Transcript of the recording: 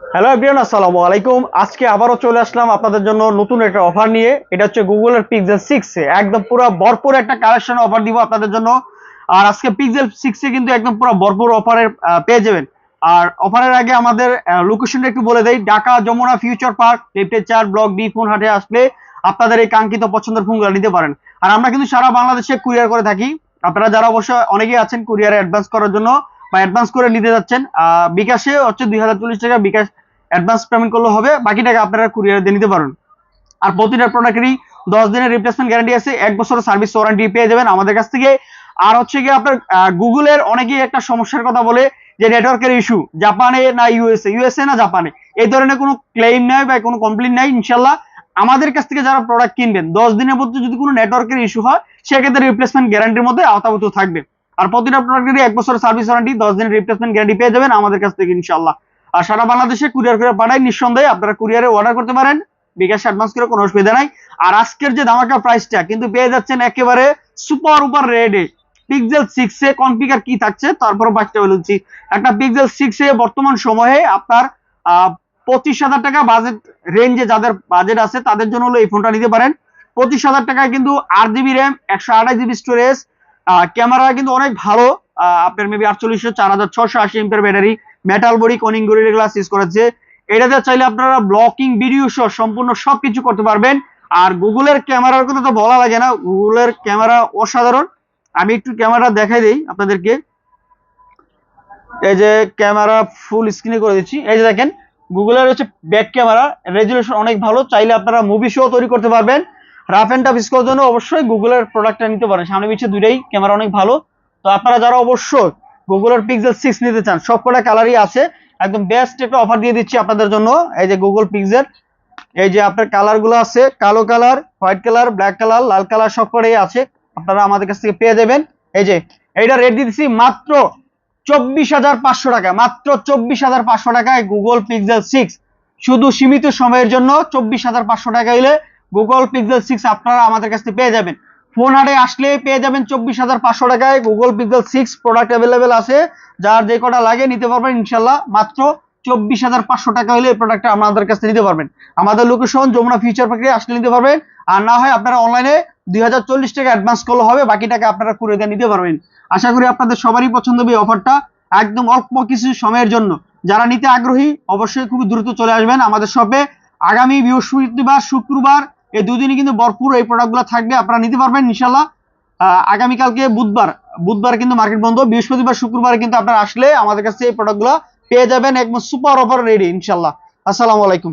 Hello everyone আসসালামু আলাইকুম। আজকে আবারও চলে আসলাম আপনাদের জন্য নতুন একটা অফার নিয়ে। এটা হচ্ছে গুগলের পিক্সেল সিক্স একদম পুরো ভরপুর একটা কালেকশন অফার দিব আপনাদের জন্য। আর আজকে পিক্সেল সিক্সে কিন্তু একদম পুরো ভরপুর অফারের পেয়ে যাবেন। আর অফারের আগে আমাদের লোকেশনটা একটু বলে দেই। ঢাকা, যমুনা ফিউচার পার্ক লেফটে চার ব্লক ডি ফোন হাটে আসলে আপনাদের এই কাঙ্ক্ষিত পছন্দের ফোনগুলো নিতে পারেন। আর আমরা কিন্তু সারা বাংলাদেশে কুরিয়ার করে থাকি। আপনারা যারা অবশ্য অনেকেই আছেন কুরিয়ারে অ্যাডভান্স করার জন্য বা অ্যাডভান্স করে নিতে যাচ্ছেন বিকাশে হচ্ছে দুই হাজার চল্লিশ টাকা বিকাশ অ্যাডভান্স পেমেন্ট করলে হবে, বাকি টাকা আপনারা কুরিয়ার দিয়ে নিতে পারেন। আর প্রতিটা প্রোডাক্টেরই দশ দিনের রিপ্লেসমেন্ট গ্যারান্টি আছে, এক বছরের সার্ভিস ওয়ারেন্টি পেয়ে যাবেন আমাদের কাছ থেকে। আর হচ্ছে কি আপনার গুগলের অনেকেই একটা সমস্যার কথা বলে যে নেটওয়ার্কের ইস্যু জাপানে না ইউএসএ ইউএসএ না জাপানে। এই ধরনের কোনো ক্লেম নাই বা কোনো কমপ্লেন নাই, ইনশাল্লাহ আমাদের কাছ থেকে যারা প্রোডাক্ট কিনবেন, দশ দিনের মধ্যে যদি কোনো নেটওয়ার্কের ইস্যু হয়, সেক্ষেত্রে রিপ্লেসমেন্ট গ্যারান্টির মধ্যে আওতাভুক্ত থাকবে। আর প্রতিটা প্রোডাক্টেরই এক বছরের সার্ভিস ওয়ারেন্টি দশ দিনের রিপ্লেসমেন্ট গ্যারান্টি পেয়ে যাবেন আমাদের কাছ থেকে ইনশাল্লাহ আর সারা বাংলাদেশে কুরিয়ার করে পাঠাই নিঃসন্দেহে আপনারা কুরিয়ারে অর্ডার করতে পারেন, বিকাশ অ্যাডভান্স করে কোনো অসুবিধা নাই। আর আজকের যে ধামাকা প্রাইসটা কিন্তু পেয়ে যাচ্ছেন একেবারে সুপার উপর রেডে পিক্সেল সিক্স এ কনফিগার কি থাকছে তারপর বাকিটা বলছি একটা পিক্সেল সিক্স এ বর্তমান সময়ে আপনার পঁচিশ হাজার টাকা বাজেট রেঞ্জে যাদের বাজেট আছে, তাদের জন্য হলো এই ফোনটা নিতে পারেন। পঁচিশ হাজার টাকায় কিন্তু আট জিবি র্যাম একশো আঠাশ জিবি স্টোরেজ ক্যামেরা কিন্তু অনেক ভালো। আপনার মেবি আটচল্লিশশো, চার হাজার ছশো আশি এমপের battery metal body Corning Gorilla Glass use করেছে। এটাতে চাইলে আপনারা ব্লকিং ভিডিও সহ সম্পূর্ণ সবকিছু করতে পারবেন। আর গুগলের ক্যামেরার কথা তো বলা লাগে না। গুগলের ক্যামেরা অসাধারণ। আমি একটু ক্যামেরা দেখাই দিই আপনাদেরকে। এই যে ক্যামেরা ফুল স্ক্রিনে করে দিচ্ছি। এই যে দেখেন, গুগলের হচ্ছে ব্যাক ক্যামেরা রেজুলেশন অনেক ভালো। চাইলে আপনারা মুভি শো তৈরি করতে পারবেন। রাফ অ্যান্ড টাফ করার জন্য অবশ্যই গুগলের প্রোডাক্টটা নিতে পারেন। সামনে পিছিয়ে দুইটাই ক্যামেরা অনেক ভালো। তো আপনারা যারা অবশ্যই গুগলের পিক্সেল সিক্স নিতে চান সব কটা কালারই আছে। একদম বেস্ট একটা অফার দিয়ে দিচ্ছি আপনাদের জন্য। এই যে গুগল পিক্সেল এই যে আপনার কালারগুলো আছে, কালো colour white colour black colour লাল কালার সব কটাই আছে। আপনারা আমাদের কাছ থেকে পেয়ে যাবেন। এই যে, এইটা রেট দিচ্ছি মাত্র চব্বিশ হাজার পাঁচশো টাকা। মাত্র চব্বিশ হাজার পাঁচশো টাকায় গুগল পিক্সেল সিক্স শুধু সীমিত সময়ের জন্য চব্বিশ হাজার পাঁচশো টাকা হলে গুগল পিক্সেল সিক্স আপনারা আমাদের কাছ পেয়ে যাবেন। ফোন হাটে আসলে পেয়ে যাবেন চব্বিশ হাজার পাঁচশো টাকায় Google Pixel six product available আছে। যার যে কটা লাগে নিতে পারবেন ইনশাল্লাহ মাত্র চব্বিশ হাজার পাঁচশো টাকা হলে এই প্রোডাক্টটা আমাদের কাছে নিতে পারবেন। আমাদের লোকেশন যমুনা ফিউচার পার্কে আসলে নিতে পারবেন। আর না হয় আপনারা অনলাইনে দুই হাজার চল্লিশ টাকা অ্যাডভান্স করলে হবে বাকি টাকা আপনারা করে দিয়ে নিতে পারবেন। আশা করি আপনাদের সবারই পছন্দ হবে অফারটা একদম অল্প কিছু সময়ের জন্য। যারা নিতে আগ্রহী, অবশ্যই খুবই দ্রুত চলে আসবেন আমাদের শপে আগামী বৃহস্পতিবার, শুক্রবার এই দুদিনই কিন্তু ভরপুর এই প্রোডাক্টগুলো থাকবে, আপনারা নিতে পারবেন ইনশাল্লাহ আগামীকালকে বুধবার বুধবার কিন্তু মার্কেট বন্ধ, বৃহস্পতিবার, শুক্রবার কিন্তু আপনারা আসলে আমাদের কাছে এই প্রোডাক্টগুলো পেয়ে যাবেন, একদম সুপার অফার রেডি ইনশাল্লাহ আসসালামু আলাইকুম।